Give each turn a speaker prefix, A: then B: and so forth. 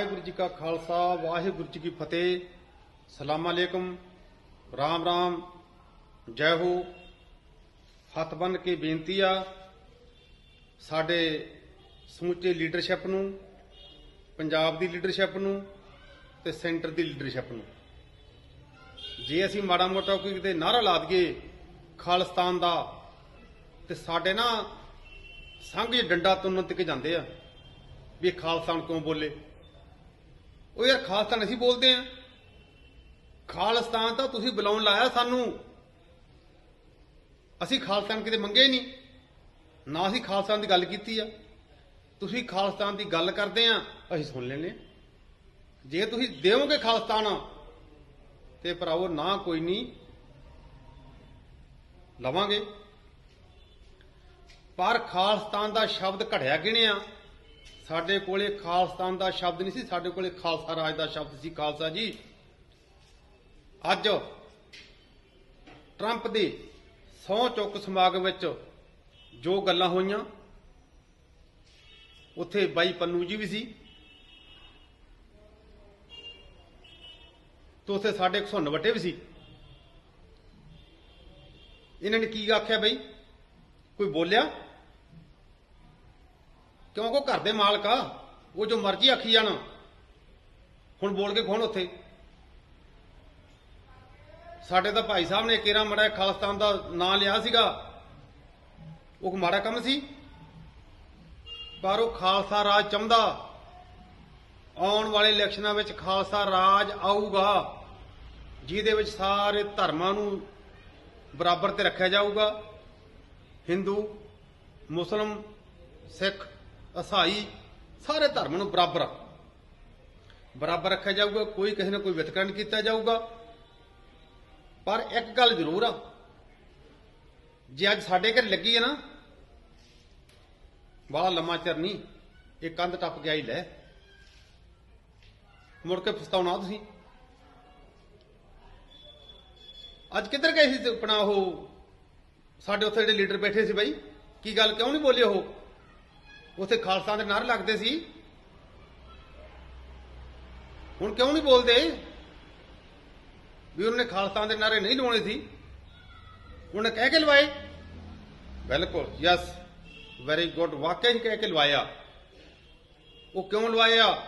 A: ਵਾਹਿਗੁਰੂ ਜੀ ਕਾ ਖਾਲਸਾ, ਵਾਹਿਗੁਰੂ ਜੀ ਕੀ ਫਤਿਹ। ਸਲਾਮ ਅਲੈਕਮ। ਰਾਮ ਰਾਮ। ਜੈ ਹੋ। ਹੱਥ ਬੰਨ ਕੇ ਬੇਨਤੀ ਆ ਸਾਡੇ ਸਮੁੱਚੇ ਲੀਡਰਸ਼ਿਪ ਨੂੰ, ਪੰਜਾਬ ਦੀ ਲੀਡਰਸ਼ਿਪ ਨੂੰ ਤੇ ਸੈਂਟਰ ਦੀ ਲੀਡਰਸ਼ਿਪ ਨੂੰ। ਜੇ ਅਸੀਂ ਮਾੜਾ ਮੋਟਾ ਕੋਈ ਕਿਤੇ ਨਾਰਾ ਲਾ ਦਈਏ ਖਾਲਿਸਤਾਨ ਦਾ, ਤੇ ਸਾਡੇ ਨਾ ਸੰਘ 'ਚ ਡੰਡਾ ਤੁੰਨਣ ਤੱਕ ਜਾਂਦੇ ਆ ਵੀ ਇਹ ਖਾਲਸਾਨ ਕਿਉਂ ਬੋਲੇ? ਉਹ ਯਾਰ ਖਾਲਸਤਾਨ ਅਸੀਂ ਬੋਲਦੇ ਆ। ਖਾਲਿਸਤਾਨ ਤਾਂ ਤੁਸੀਂ ਬੁਲਾਉਣ ਲਾਇਆ ਸਾਨੂੰ। ਅਸੀਂ ਖਾਲਸਤਾਨ ਕਿਤੇ ਮੰਗੇ ਨਹੀਂ। ਨਾ ਅਸੀਂ ਖਾਲਸਤਾਨ ਦੀ ਗੱਲ ਕੀਤੀ ਆ। ਤੁਸੀਂ ਖਾਲਸਤਾਨ ਦੀ ਗੱਲ ਕਰਦੇ ਆ, ਅਸੀਂ ਸੁਣ ਲੈਨੇ ਆ। ਜੇ ਤੁਸੀਂ ਦੇਵੋਗੇ ਖਾਲਸਤਾਨ, ਤੇ ਭਰਾਵੋ, ਨਾ ਕੋਈ ਨਹੀਂ ਲਵਾਂਗੇ। ਪਰ ਖਾਲਸਤਾਨ ਦਾ ਸ਼ਬਦ ਘੜਿਆ ਗਿਣਿਆ ਸਾਡੇ ਕੋਲੇ ਖਾਲਸਤਾਨ ਦਾ ਸ਼ਬਦ ਨਹੀਂ ਸੀ, ਸਾਡੇ ਕੋਲੇ ਖਾਲਸਾ ਰਾਜ ਦਾ ਸ਼ਬਦ ਸੀ, ਖਾਲਸਾ ਜੀ। ਅੱਜ ਟਰੰਪ ਦੇ ਸਹੁੰ ਚੁੱਕ ਸਮਾਗਮ ਵਿੱਚ ਜੋ ਗੱਲਾਂ ਹੋਈਆਂ, ਉੱਥੇ ਬਾਈ ਪੰਨੂ ਜੀ ਵੀ ਸੀ। ਤੇ ਉੱਥੇ ਸਾਡੇ 199 ਵੱਟੇ ਵੀ ਸੀ। ਇਹਨਾਂ ਨੇ ਕੀ ਆਖਿਆ ਬਈ? ਕੋਈ ਬੋਲਿਆ? ਕਿਉਂਕਿ ਉਹ ਘਰ ਦੇ ਮਾਲਕ ਆ? ਉਹ ਜੋ ਮਰਜ਼ੀ ਆਖੀ ਜਾਣ। ਹੁਣ ਬੋਲ ਕੇ ਕੌਣ ਉੱਥੇ। ਸਾਡੇ ਤਾਂ ਭਾਈ ਸਾਹਿਬ ਨੇ ਕੇਰਾ ਮੜਾ ਖਾਲਸਤਾਨ ਦਾ ਨਾਂ ਲਿਆ ਸੀਗਾ। ਉਹ ਮਾੜਾ ਕੰਮ ਸੀ। ਪਰ ਉਹ ਖਾਲਸਾ ਰਾਜ ਚਾਹੁੰਦਾ ਆਉਣ ਵਾਲੇ ਇਲੈਕਸ਼ਨਾਂ ਵਿੱਚ ਖਾਲਸਾ ਰਾਜ ਆਊਗਾ। ਜਿਹਦੇ ਵਿੱਚ ਸਾਰੇ ਧਰਮਾਂ ਨੂੰ ਬਰਾਬਰ ਤੇ ਰੱਖਿਆ ਜਾਊਗਾ। ਹਿੰਦੂ, ਮੁਸਲਮ, ਸਿੱਖ ਈਸਾਈ ਸਾਰੇ ਧਰਮ ਨੂੰ ਬਰਾਬਰ ਬਰਾਬਰ ਰੱਖਿਆ ਜਾਊਗਾ, ਕੋਈ ਕਿਸੇ ਨਾਲ ਕੋਈ ਵਿਤਕਰਨ ਕੀਤਾ ਜਾਊਗਾ। ਪਰ ਇੱਕ ਗੱਲ ਜ਼ਰੂਰ ਆ, ਜੇ ਅੱਜ ਸਾਡੇ ਘਰ ਲੱਗੀ ਹੈ ਨਾ, ਬੜਾ ਲੰਮਾ ਚਿਰ ਨਹੀਂ, ਇਹ ਕੰਧ ਟੱਪ ਗਿਆ ਹੀ ਲੈ। ਮੁੜ ਕੇ ਪਛਤਾਉਣਾ ਤੁਸੀਂ। ਅੱਜ ਕਿੱਧਰ ਗਏ ਸੀ ਆਪਣਾ ਉਹ, ਸਾਡੇ ਉੱਥੇ ਜਿਹੜੇ ਲੀਡਰ ਬੈਠੇ ਸੀ ਬਾਈ? ਕੀ ਗੱਲ, ਕਿਉਂ ਨਹੀਂ ਬੋਲੇ ਉਹ? ਉੱਥੇ ਖਾਲਸਾ ਦੇ ਨਾਰੇ ਲੱਗਦੇ ਸੀ। ਹੁਣ ਕਿਉਂ ਨਹੀਂ ਬੋਲਦੇ? ਵੀ ਉਹਨੇ ਖਾਲਸਾ ਦੇ ਨਾਰੇ ਨਹੀਂ ਲਵਾਉਣੇ ਸੀ। ਉਹਨੇ ਕਹਿ ਕੇ ਲਵਾਏ। ਬਿਲਕੁਲ ਯਸ ਵੈਰੀ ਗੁੱਡ ਵਾਕਿਆ ਹੀ ਕਹਿ ਕੇ ਲਵਾਇਆ। ਉਹ ਕਿਉਂ ਲਵਾਇਆ?